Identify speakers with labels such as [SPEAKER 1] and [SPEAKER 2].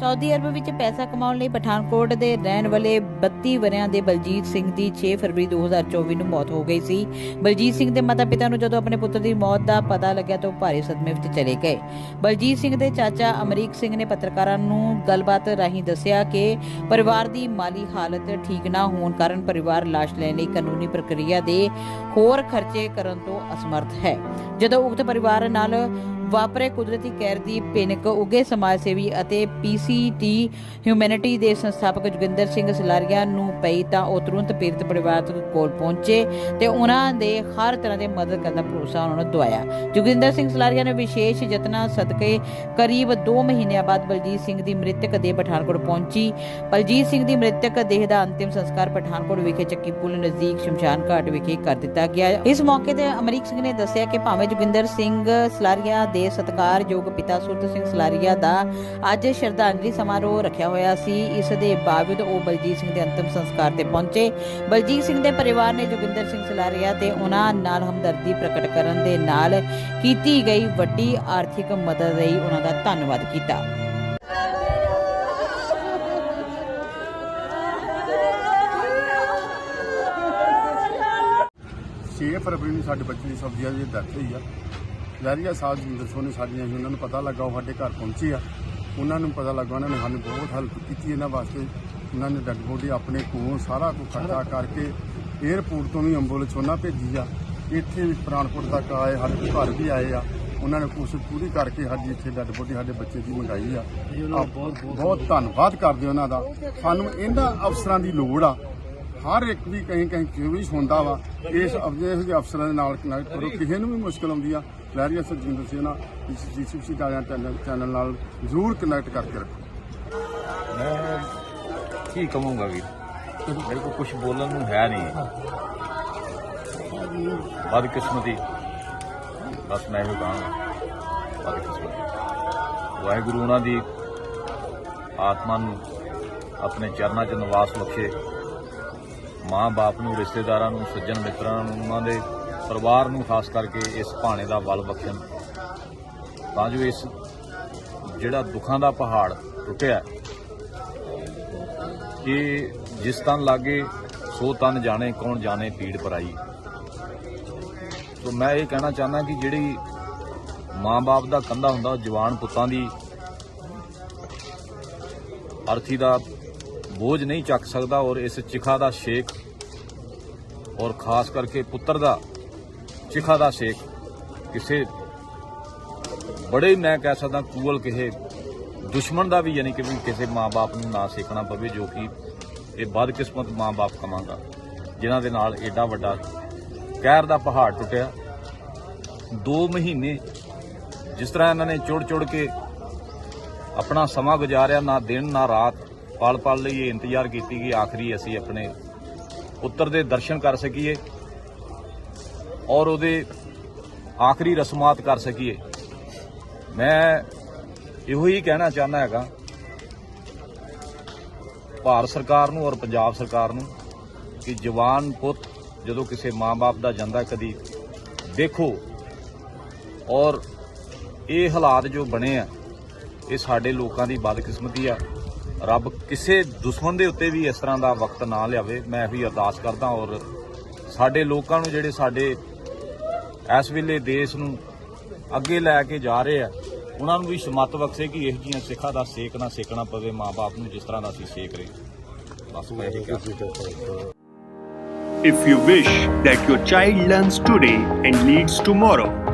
[SPEAKER 1] Saudi Arab ਵਿੱਚ ਪੈਸਾ ਕਮਾਉਣ ਲਈ ਪਠਾਨਕੋਟ ਦੇ ਰਹਿਣ ਵਾਲੇ 32 ਵਰਿਆਂ ਦੇ ਬਲਜੀਤ ਸਿੰਘ ਦੀ 6 ਫਰਵਰੀ 2024 ਨੂੰ ਮੌਤ ਹੋ ਗਈ ਸੀ। ਬਲਜੀਤ ਸਿੰਘ ਦੇ ਮਾਤਾ-ਪਿਤਾ ਨੂੰ ਜਦੋਂ ਆਪਣੇ ਪੁੱਤਰ ਦੀ ਮੌਤ ਦਾ ਪਤਾ ਲੱਗਿਆ ਤਾਂ ਉਹ ਭਾਰੀ ਸਦਮੇ ਵਿੱਚ ਚਲੇ ਗਏ। ਬਲਜੀਤ ਸਿੰਘ ਦੇ ਚਾਚਾ ਅਮਰੀਕ ਸਿੰਘ ਨੇ ਪੱਤਰਕਾਰਾਂ ਨੂੰ ਗੱਲਬਾਤ ਰਾਹੀਂ ਦੱਸਿਆ ਕਿ ਪਰਿਵਾਰ ਦੀ ਮਾਲੀ ਹਾਲਤ ਠੀਕ ਨਾ ਹੋਣ ਕਾਰਨ ਪਰਿਵਾਰ ਲਾਸ਼ ਲੈਣ ਲਈ ਕਾਨੂੰਨੀ ਪ੍ਰਕਿਰਿਆ ਦੇ ਹੋਰ ਖਰਚੇ ਕਰਨ ਤੋਂ ਅਸਮਰਥ ਹੈ। ਜਦੋਂ ਉਕਤ ਪਰਿਵਾਰ ਨਾਲ ਵਾਪਰੇ ਕੁਦਰਤੀ ਕਹਿਰ ਦੀ ਭਿਣਕ ਉਗੇ ਸਮਾਜ ਸੇਵੀ ਅਤੇ ਪੀਸੀਟੀ ਹਿਊਮੈਨਿਟੀ ਦੇ ਸੰਸਥਾਪਕ ਜੋਗਿੰਦਰ ਸਿੰਘ ਸਲਾਰੀਆ ਨੂੰ ਪਈ ਤਾਂ ਉਹ ਤੁਰੰਤ ਪੀੜਤ ਪਰਿਵਾਰ ਕੋਲ ਪਹੁੰਚੇ ਤੇ ਉਹਨਾਂ ਦੇ ਹਰ ਤਰ੍ਹਾਂ ਦੇ ਮਦਦ ਕਰਨ ਦਾ ਭਰੋਸਾ ਉਹਨਾਂ ਨੂੰ ਦਵਾਇਆ। ਜੋਗਿੰਦਰ ਸਿੰਘ ਸਲਾਰੀਆ ਨੇ ਵਿਸ਼ੇਸ਼ ਯਤਨਾਂ ਸਦਕੇ ਕਰੀਬ 2 ਮਹੀਨਿਆਂ ਬਾਅਦ ਬਲਜੀਤ ਸਿੰਘ ਦੀ ਮ੍ਰਿਤਕ ਦੇਹ ਪਠਾਨਕੋਟ ਪਹੁੰਚੀ। ਬਲਜੀਤ ਸਿੰਘ ਦੀ ਮ੍ਰਿਤਕ ਦੇਹ ਦਾ ਅੰਤਿਮ ਸੰਸਕਾਰ ਪਠਾਨਕੋਟ ਵਿਖੇ ਚੱਕੀ ਪੁਲ ਨਜ਼ਦੀਕ ਸ਼ਮਸ਼ਾਨ ਘਾਟ ਵਿਖੇ ਕਰ ਦਿੱਤਾ ਗਿਆ। ਇਸ ਮੌਕੇ ਤੇ ਅਮਰੀਕ ਸਿੰਘ ਨੇ ਦੱਸਿਆ ਕਿ ਭਾਵੇਂ ਜੋਗਿੰਦਰ ਸਿੰਘ ਸਲਾਰੀਆ ਦੇ ਸਤਿਕਾਰਯੋਗ ਪਿਤਾ ਸੁਰਤ ਸਿੰਘ ਸਲਾਰੀਆ ਦਾ ਅੱਜ ਸ਼ਰਧਾਂਜਲੀ ਸਮਾਰੋਹ ਰੱਖਿਆ ਹੋਇਆ ਸੀ। ਇਸ ਦੇ ਬਾਵਜੂਦ ਉਹ ਬਲਜੀਤ ਸਿੰਘ ਦੇ ਅੰਤਿਮ ਸੰਸਕਾਰ ਤੇ ਪਹੁੰਚੇ। ਬਲਜੀਤ ਸਿੰਘ ਦੇ ਪਰਿਵਾਰ ਨੇ ਜੋਗਿੰਦਰ ਸਿੰਘ ਸਲਾਰੀਆ ਤੇ ਉਹਨਾਂ ਨਾਲ ਹਮਦਰਦੀ ਪ੍ਰਗਟ ਕਰਨ ਦੇ ਨਾਲ ਕੀਤੀ ਗਈ ਵੱਡੀ ਆਰਥਿਕ ਮਦਦ ਲਈ ਉਹਨਾਂ ਦਾ ਧੰਨਵਾਦ ਕੀਤਾ।
[SPEAKER 2] 6 ਫਰਵਰੀ ਨੂੰ ਸਾਡੇ ਬੱਚੇ ਦੀ ਸਬਜ਼ੀਆਂ ਦੀ ਡੈਥ ਹੋਈ ਆ। ਲਹਿਰੀਆ ਸਾਹਿਬ ਜਿੰਦਰ ਸੋਨੀ ਸਾਡੀਆਂ ਸੀ ਉਹਨਾਂ ਨੂੰ ਪਤਾ ਲੱਗਾ ਉਹ ਸਾਡੇ ਘਰ ਪਹੁੰਚੇ ਆ। ਉਹਨਾਂ ਨੂੰ ਪਤਾ ਲੱਗਾ ਉਹਨਾਂ ਨੇ ਸਾਨੂੰ ਬਹੁਤ ਹੈਲਪ ਕੀਤੀ ਇਹਨਾਂ ਵਾਸਤੇ। ਉਹਨਾਂ ਨੇ ਡੈਡ ਬੋਡੀ ਆਪਣੇ ਕੋਲੋਂ ਸਾਰਾ ਕੁਝ ਖਰਚਾ ਕਰਕੇ 에ਅਰਪੋਰਟ ਤੋਂ ਵੀ ਐਂਬੂਲੈਂਸ ਉਹਨਾਂ ਭੇਜੀ ਆ। ਇੱਥੇ ਵੀ ਪ੍ਰਾਣਪੁਰ ਤੱਕ ਆਏ ਸਾਡੇ ਘਰ ਵੀ ਆਏ ਆ। ਉਹਨਾਂ ਨੇ ਕੋਸ਼ਿਸ਼ ਪੂਰੀ ਕਰਕੇ ਸਾਡੀ ਇੱਥੇ ਡੈਡ ਬੋਡੀ ਸਾਡੇ ਬੱਚੇ ਦੀ ਮੰਗਾਈ ਆ। ਬਹੁਤ ਬਹੁਤ ਧੰਨਵਾਦ ਕਰਦੇ ਉਹਨਾਂ ਦਾ। ਸਾਨੂੰ ਇਹਨਾਂ ਅਫਸਰਾਂ ਦੀ ਲੋੜ ਆ। ਹਰ ਇੱਕ ਵੀ ਕਹੀਂ ਕਹੀਂ ਕਿਉਂ ਵੀ ਹੁੰਦਾ ਵਾ ਇਸ ਅਫਜੇ ਦੇ ਅਫਸਰਾਂ ਦੇ ਨਾਲ ਕਨੈਕਟ ਕਰੋ। ਕਿਸੇ ਨੂੰ ਵੀ ਮੁਸ਼ਕਲ ਆਉਂਦੀ ਆ ਲਹਿਰੀਆ ਸਰਜਿੰਦਰ ਸਿੰਘ ਨਾਲ ਜੀਸੀਸੀ ਦਾ ਚੈਨਲ ਚੈਨਲ ਨਾਲ ਜ਼ਰੂਰ ਕਨੈਕਟ ਕਰਕੇ ਰੱਖੋ।
[SPEAKER 3] ਮੈਂ ਕੀ ਕਹੂੰਗਾ ਵੀਰ? ਮੇਰੇ ਕੋਲ ਕੁਝ ਬੋਲਣ ਨੂੰ ਹੈ ਨਹੀਂ। ਬਦਕਿਸਮਤੀ। ਬਸ ਮੈਂ ਇਹ ਕਹਾਂਗਾ। ਬਦਕਿਸਮਤੀ। ਵਾਹਿਗੁਰੂ ਉਹਨਾਂ ਦੀ ਆਤਮਾ ਨੂੰ ਆਪਣੇ ਚਰਨਾਂ 'ਚ ਨਿਵਾਸ ਬਖਸ਼ੇ। ਮਾਂ ਬਾਪ ਨੂੰ, ਰਿਸ਼ਤੇਦਾਰਾਂ ਨੂੰ, ਸੱਜਣ ਮਿੱਤਰਾਂ ਨੂੰ, ਉਹਨਾਂ ਦੇ ਪਰਿਵਾਰ ਨੂੰ ਖਾਸ ਕਰਕੇ ਇਸ ਭਾਣੇ ਦਾ ਬਲ ਬਖਸ਼ਣ। ਤਾਂ ਜੋ ਇਸ ਜਿਹੜਾ ਦੁੱਖਾਂ ਦਾ ਪਹਾੜ ਟੁੱਟਿਆ ਕਿ ਜਿਸ ਤਨ ਲਾਗੇ ਸੋ ਤਨ ਜਾਣੇ, ਕੌਣ ਜਾਣੇ ਪੀੜ ਪਰਾਈ। ਸੋ ਮੈਂ ਇਹ ਕਹਿਣਾ ਚਾਹੁੰਦਾ ਕਿ ਜਿਹੜੀ ਮਾਂ-ਬਾਪ ਦਾ ਕੰਧਾ ਹੁੰਦਾ, ਉਹ ਜਵਾਨ ਪੁੱਤਾਂ ਦੀ ਅਰਥੀ ਦਾ ਬੋਝ ਨਹੀਂ ਚੱਕ ਸਕਦਾ ਔਰ ਇਸ ਚਿਖਾ ਦਾ ਸ਼ੇਖ ਔਰ ਖਾਸ ਕਰਕੇ ਪੁੱਤਰ ਦਾ ਚਿਖਾ ਦਾ ਸ਼ੇਖ ਕਿਸੇ ਬੜੇ ਮੈਂ ਕਹਿ ਸਕਦਾ ਕੂਵਲ ਕਿਸੇ ਦੁਸ਼ਮਣ ਦਾ ਵੀ ਯਾਨੀ ਕਿ ਵੀ ਕਿਸੇ ਮਾਂ-ਬਾਪ ਨੂੰ ਨਾ ਸੇਕਣਾ ਪਵੇ ਜੋ ਕਿ ਇਹ ਬਦਕਿਸਮਤ ਮਾਂ-ਬਾਪ ਕਮਾਂਗਾ ਜਿਨ੍ਹਾਂ ਦੇ ਨਾਲ ਏਡਾ ਵੱਡਾ ਕਹਿਰ ਦਾ ਪਹਾੜ ਟੁੱਟਿਆ। 2 ਮਹੀਨੇ ਜਿਸ ਤਰ੍ਹਾਂ ਇਹਨਾਂ ਨੇ ਚੁੜ ਚੁੜ ਕੇ ਆਪਣਾ ਸਮਾਂ ਗੁਜ਼ਾਰਿਆ, ਨਾ ਦਿਨ, ਨਾ ਰਾਤ ਪਲ ਪਲ ਲਈ ਇਹ ਇੰਤਜ਼ਾਰ ਕੀਤੀ ਕਿ ਆਖਰੀ ਅਸੀਂ ਆਪਣੇ ਪੁੱਤਰ ਦੇ ਦਰਸ਼ਨ ਕਰ ਸਕੀਏ ਔਰ ਉਹਦੇ ਆਖਰੀ ਰਸਮਾਤ ਕਰ ਸਕੀਏ। ਮੈਂ ਇਹੋ ਹੀ ਕਹਿਣਾ ਚਾਹੁੰਦਾ ਹੈਗਾ, ਭਾਰਤ ਸਰਕਾਰ ਨੂੰ ਔਰ ਪੰਜਾਬ ਸਰਕਾਰ ਨੂੰ ਕਿ ਜਵਾਨ ਪੁੱਤ ਜਦੋਂ ਕਿਸੇ ਮਾਂ-ਬਾਪ ਦਾ ਜਾਂਦਾ ਕਦੀ ਦੇਖੋ ਔਰ ਇਹ ਹਾਲਾਤ ਜੋ ਬਣੇ ਆ, ਇਹ ਸਾਡੇ ਲੋਕਾਂ ਦੀ ਬਦਕਿਸਮਤੀ ਆ। ਰੱਬ ਕਿਸੇ ਦੁਸ਼ਮਣ ਦੇ ਉੱਤੇ ਵੀ ਇਸ ਤਰ੍ਹਾਂ ਦਾ ਵਕਤ ਨਾ ਲਿਆਵੇ ਮੈਂ ਇਹੀ ਅਰਦਾਸ ਕਰਦਾ ਔਰ ਸਾਡੇ ਲੋਕਾਂ ਨੂੰ ਜਿਹੜੇ ਸਾਡੇ ਇਸ ਵੇਲੇ ਦੇਸ਼ ਨੂੰ ਅੱਗੇ ਲੈ ਕੇ ਜਾ ਰਹੇ ਆ ਉਹਨਾਂ ਨੂੰ ਵੀ ਸਮਤ ਬਖਸ਼ੇ ਕਿ ਇਹ ਜੀਆਂ ਸਿੱਖਾਂ ਦਾ ਸੇਕ ਨਾ ਸੇਕਣਾ ਪਵੇ ਮਾਪੇ ਨੂੰ ਜਿਸ ਤਰ੍ਹਾਂ ਦਾ ਅਸੀਂ ਸੇਕ ਰਹੇ ਬਸ ਮੈਂ ਇਹ ਕਹਿਣਾ
[SPEAKER 4] If you wish that your child learns today and leads tomorrow,